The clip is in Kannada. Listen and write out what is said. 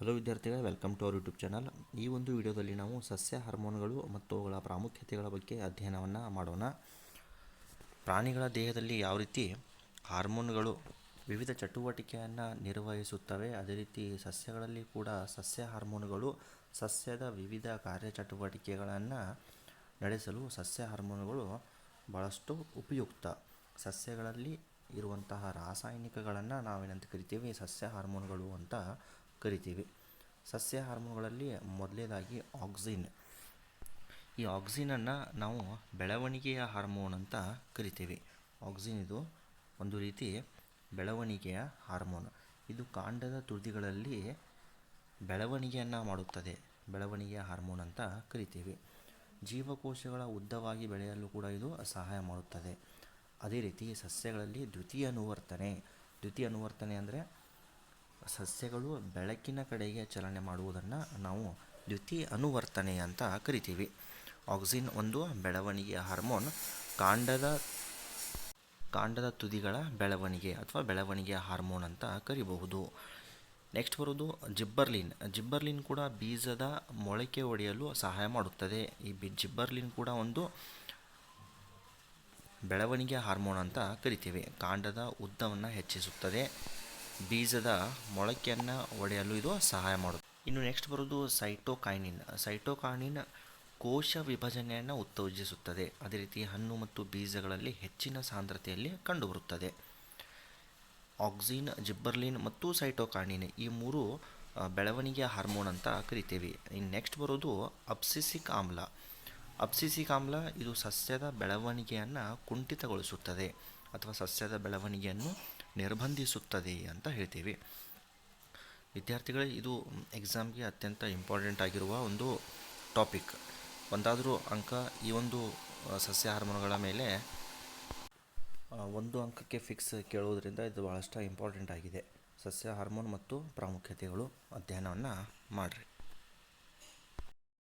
ಹಲೋ ವಿದ್ಯಾರ್ಥಿಗಳೇ welcome to our YouTube channel ಈ ಒಂದು ವಿಡಿಯೋದಲ್ಲಿ ನಾವು ಸಸ್ಯ ಹಾರ್ಮೋನ್ಗಳು ಮತ್ತು ಅವುಗಳ ಪ್ರಾಮುಖ್ಯತೆಗಳ ಬಗ್ಗೆ ಅಧ್ಯಯನವನ್ನು ಮಾಡೋಣ. ಪ್ರಾಣಿಗಳ ದೇಹದಲ್ಲಿ ಯಾವ ರೀತಿ ಹಾರ್ಮೋನ್ಗಳು ವಿವಿಧ ಚಟುವಟಿಕೆಯನ್ನು ನಿರ್ವಹಿಸುತ್ತವೆ, ಅದೇ ರೀತಿ ಸಸ್ಯಗಳಲ್ಲಿ ಕೂಡ ಸಸ್ಯ ಹಾರ್ಮೋನ್ಗಳು ಸಸ್ಯದ ವಿವಿಧ ಕಾರ್ಯಚಟುವಟಿಕೆಗಳನ್ನು ನಡೆಸಲು ಸಸ್ಯ ಹಾರ್ಮೋನ್ಗಳು ಭಾಳಷ್ಟು ಉಪಯುಕ್ತ. ಸಸ್ಯಗಳಲ್ಲಿ ಇರುವಂತಹ ರಾಸಾಯನಿಕಗಳನ್ನು ನಾವೇನಂತ ಕರಿತೀವಿ? ಸಸ್ಯ ಹಾರ್ಮೋನ್ಗಳು ಅಂತ ಕರಿತೀವಿ. ಸಸ್ಯ ಹಾರ್ಮೋನ್ಗಳಲ್ಲಿ ಮೊದಲನೇದಾಗಿ ಆಕ್ಸಿನ್. ಈ ಆಕ್ಸಿನನ್ನು ನಾವು ಬೆಳವಣಿಗೆಯ ಹಾರ್ಮೋನ್ ಅಂತ ಕರಿತೀವಿ. ಆಕ್ಸಿನ್ ಇದು ಒಂದು ರೀತಿ ಬೆಳವಣಿಗೆಯ ಹಾರ್ಮೋನ್. ಇದು ಕಾಂಡದ ತುದಿಗಳಲ್ಲಿ ಬೆಳವಣಿಗೆಯನ್ನು ಮಾಡುತ್ತದೆ. ಬೆಳವಣಿಗೆಯ ಹಾರ್ಮೋನ್ ಅಂತ ಕರಿತೀವಿ. ಜೀವಕೋಶಗಳ ಉದ್ದವಾಗಿ ಬೆಳೆಯಲು ಕೂಡ ಇದು ಸಹಾಯ ಮಾಡುತ್ತದೆ. ಅದೇ ರೀತಿ ಸಸ್ಯಗಳಲ್ಲಿ ದ್ವಿತೀಯ ಅನುವರ್ತನೆ. ದ್ವಿತೀಯ ಅನುವರ್ತನೆ ಅಂದರೆ ಸಸ್ಯಗಳು ಬೆಳಕಿನ ಕಡೆಗೆ ಚಲನೆ ಮಾಡುವುದನ್ನು ನಾವು ದ್ಯುತಿ ಅನುವರ್ತನೆ ಅಂತ ಕರಿತೀವಿ. ಆಕ್ಸಿನ್ ಒಂದು ಬೆಳವಣಿಗೆಯ ಹಾರ್ಮೋನ್. ಕಾಂಡದ ಕಾಂಡದ ತುದಿಗಳ ಬೆಳವಣಿಗೆ ಅಥವಾ ಬೆಳವಣಿಗೆಯ ಹಾರ್ಮೋನ್ ಅಂತ ಕರಿಬಹುದು. ನೆಕ್ಸ್ಟ್ ಬರೋದು ಜಿಬ್ಬರ್ಲಿನ್. ಜಿಬ್ಬರ್ಲಿನ್ ಕೂಡ ಬೀಜದ ಮೊಳಕೆ ಒಡೆಯಲು ಸಹಾಯ ಮಾಡುತ್ತದೆ. ಈ ಬಿ, ಜಿಬ್ಬರ್ಲಿನ್ ಕೂಡ ಒಂದು ಬೆಳವಣಿಗೆ ಹಾರ್ಮೋನ್ ಅಂತ ಕರಿತೀವಿ. ಕಾಂಡದ ಉದ್ದವನ್ನು ಹೆಚ್ಚಿಸುತ್ತದೆ. ಬೀಜದ ಮೊಳಕೆಯನ್ನು ಒಡೆಯಲು ಇದು ಸಹಾಯ ಮಾಡುತ್ತೆ. ಇನ್ನು ನೆಕ್ಸ್ಟ್ ಬರೋದು ಸೈಟೋಕಾಯಿನಿನ್ ಸೈಟೋಕಾಯಿನಿನ್ ಕೋಶ ವಿಭಜನೆಯನ್ನು ಉತ್ತೇಜಿಸುತ್ತದೆ. ಅದೇ ರೀತಿ ಹಣ್ಣು ಮತ್ತು ಬೀಜಗಳಲ್ಲಿ ಹೆಚ್ಚಿನ ಸಾಂದ್ರತೆಯಲ್ಲಿ ಕಂಡುಬರುತ್ತದೆ. ಆಕ್ಸಿನ್, ಜಿಬ್ಬರ್ಲಿನ್ ಮತ್ತು ಸೈಟೋಕಾಯಿನಿನ್ ಈ ಮೂರು ಬೆಳವಣಿಗೆಯ ಹಾರ್ಮೋನ್ ಅಂತ ಕರಿತೀವಿ. ಇನ್ನು ನೆಕ್ಸ್ಟ್ ಬರೋದು ಅಬ್ಸಿಸಿಕ್ ಆಮ್ಲ. ಅಬ್ಸಿಸಿಕ್ ಆಮ್ಲ ಇದು ಸಸ್ಯದ ಬೆಳವಣಿಗೆಯನ್ನು ಕುಂಠಿತಗೊಳಿಸುತ್ತದೆ ಅಥವಾ ಸಸ್ಯದ ಬೆಳವಣಿಗೆಯನ್ನು ನಿರ್ಬಂಧಿಸುತ್ತದೆ ಅಂತ ಹೇಳ್ತೀವಿ. ವಿದ್ಯಾರ್ಥಿಗಳೇ, ಇದು ಎಕ್ಸಾಮ್ಗೆ ಅತ್ಯಂತ ಇಂಪಾರ್ಟೆಂಟ್ ಆಗಿರುವ ಒಂದು ಟಾಪಿಕ್ ಒಂದಾದರೂ ಅಂಕ ಈ ಒಂದು ಸಸ್ಯ ಹಾರ್ಮೋನ್ಗಳ ಮೇಲೆ ಒಂದು ಅಂಕಕ್ಕೆ ಫಿಕ್ಸ್ ಕೇಳೋದ್ರಿಂದ ಇದು ಭಾಳಷ್ಟು ಇಂಪಾರ್ಟೆಂಟ್ ಆಗಿದೆ. ಸಸ್ಯ, ಹಾರ್ಮೋನ್ ಮತ್ತು ಪ್ರಾಮುಖ್ಯತೆಗಳು ಅಧ್ಯಯನವನ್ನು ಮಾಡಿರಿ.